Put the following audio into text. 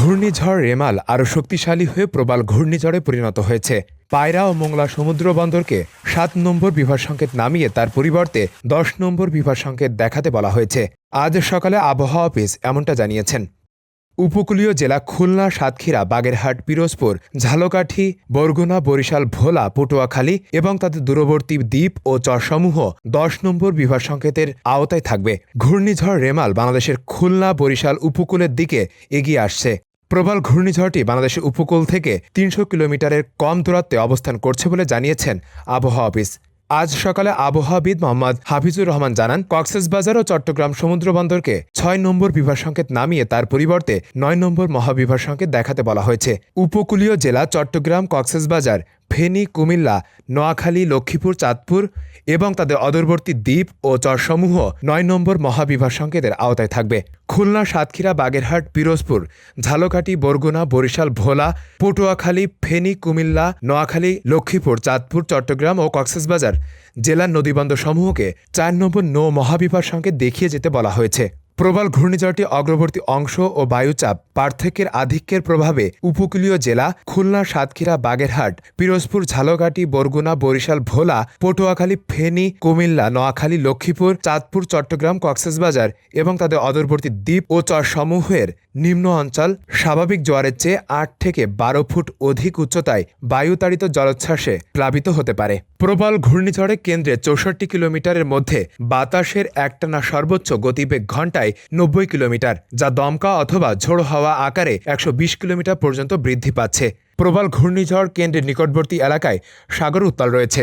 ঘূর্ণিঝড় রেমাল আরও শক্তিশালী হয়ে প্রবাল ঘূর্ণিঝড়ে পরিণত হয়েছে। পায়রা ও মোংলা সমুদ্র বন্দরকে সাত নম্বর বিভাগ সংকেত নামিয়ে তার পরিবর্তে দশ নম্বর বিভাগ সংকেত দেখাতে বলা হয়েছে। আজ সকালে আবহাওয়া অফিস এমনটা জানিয়েছেন। উপকূলীয় জেলা খুলনা, সাতক্ষীরা, বাগেরহাট, পিরোজপুর, ঝালকাঠি, বরগুনা, বরিশাল, ভোলা, পটুয়াখালী এবং তাদের দূরবর্তী দ্বীপ ও চরসমূহ দশ নম্বর বিভাগ সংকেতের আওতায় থাকবে। ঘূর্ণিঝড় রেমাল বাংলাদেশের খুলনা, বরিশাল উপকূলের দিকে এগিয়ে আসছে। প্রবল ঘূর্ণিঝড়টি বাংলাদেশের উপকূল থেকে তিনশো কিলোমিটারের কম দূরত্বে অবস্থান করছে বলে জানিয়েছেন আবহাওয়া অফিস। আজ সকালে আবহাওয়াবিদ মোহাম্মদ হাফিজুর রহমান জানান, কক্সবাজার ও চট্টগ্রাম সমুদ্র বন্দরকে ছয় নম্বর বিভাগ সংকেত নামিয়ে তার পরিবর্তে নয় নম্বর মহাবিভাগ সংকেত দেখাতে বলা হয়েছে। উপকূলীয় জেলা চট্টগ্রাম, কক্সবাজার ফেনী, কুমিল্লা, নোয়াখালী, লক্ষ্মীপুর, চাঁদপুর এবং তাদের অদূরবর্তী দ্বীপ ও চরসমূহ নয় নম্বর মহাবিভাগ সংকেতের আওতায় থাকবে। খুলনা, সাতক্ষীরা, বাগেরহাট, পিরোজপুর, ঝালকাঠি, বরগুনা, বরিশাল, ভোলা, পটুয়াখালী, ফেনী, কুমিল্লা, নোয়াখালী, লক্ষ্মীপুর, চাঁদপুর, চট্টগ্রাম ও কক্সবাজার জেলার নদীবন্দর সমূহকে চার নম্বর নৌ মহাবিভাগ সংকেত দেখিয়ে যেতে বলা হয়েছে। প্রবল ঘূর্ণিঝড়টি অগ্রবর্তী অংশ ও বায়ুচাপ পার্থক্যের আধিক্যের প্রভাবে উপকূলীয় জেলা খুলনা, সাতক্ষীরা, বাগেরহাট, পিরোজপুর, ঝালকাঠি, বরগুনা, বরিশাল, ভোলা, পটুয়াখালী, ফেনী, কুমিল্লা, নোয়াখালী, লক্ষ্মীপুর, চাঁদপুর, চট্টগ্রাম, কক্সবাজার এবং তাদের অদূরবর্তী দ্বীপ ও চর সমূহের নিম্ন অঞ্চল স্বাভাবিক জোয়ারের চেয়ে আট থেকে বারো ফুট অধিক উচ্চতায় বায়ুতাড়িত জলোচ্ছ্বাসে প্লাবিত হতে পারে। প্রবল ঘূর্ণিঝড়ে কেন্দ্রে চৌষট্টি কিলোমিটারের মধ্যে বাতাসের একটানা সর্বোচ্চ গতিবেগ ঘন্টায় নব্বই কিলোমিটার, যা দমকা অথবা ঝোড়ো হাওয়া আকারে একশো বিশ কিলোমিটার পর্যন্ত বৃদ্ধি পাচ্ছে। প্রবল ঘূর্ণিঝড় কেন্দ্রের নিকটবর্তী এলাকায় সাগর উত্তাল রয়েছে।